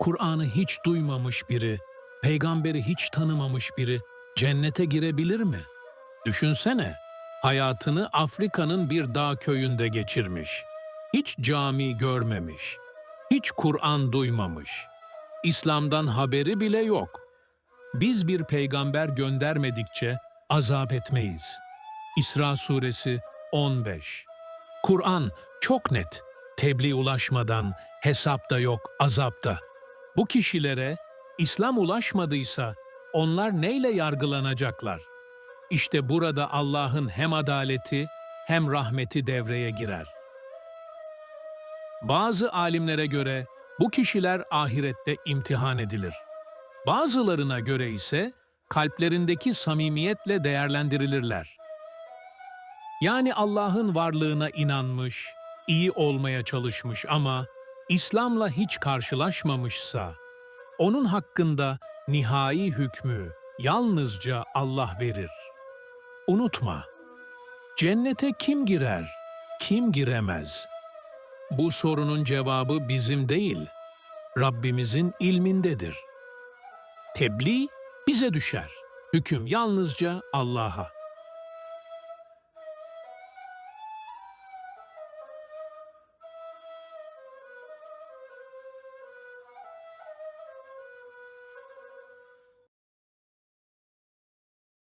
Kur'an'ı hiç duymamış biri, peygamberi hiç tanımamış biri cennete girebilir mi? Düşünsene, hayatını Afrika'nın bir dağ köyünde geçirmiş. Hiç cami görmemiş. Hiç Kur'an duymamış. İslam'dan haberi bile yok. Biz bir peygamber göndermedikçe azap etmeyiz. İsra suresi 15 Kur'an çok net. Tebliğ ulaşmadan hesapta yok, azapta. Bu kişilere İslam ulaşmadıysa onlar neyle yargılanacaklar? İşte burada Allah'ın hem adaleti hem rahmeti devreye girer. Bazı alimlere göre bu kişiler ahirette imtihan edilir. Bazılarına göre ise kalplerindeki samimiyetle değerlendirilirler. Yani Allah'ın varlığına inanmış, iyi olmaya çalışmış ama İslam'la hiç karşılaşmamışsa, onun hakkında nihai hükmü yalnızca Allah verir. Unutma, cennete kim girer, kim giremez? Bu sorunun cevabı bizim değil, Rabbimizin ilmindedir. Tebliğ bize düşer, hüküm yalnızca Allah'a.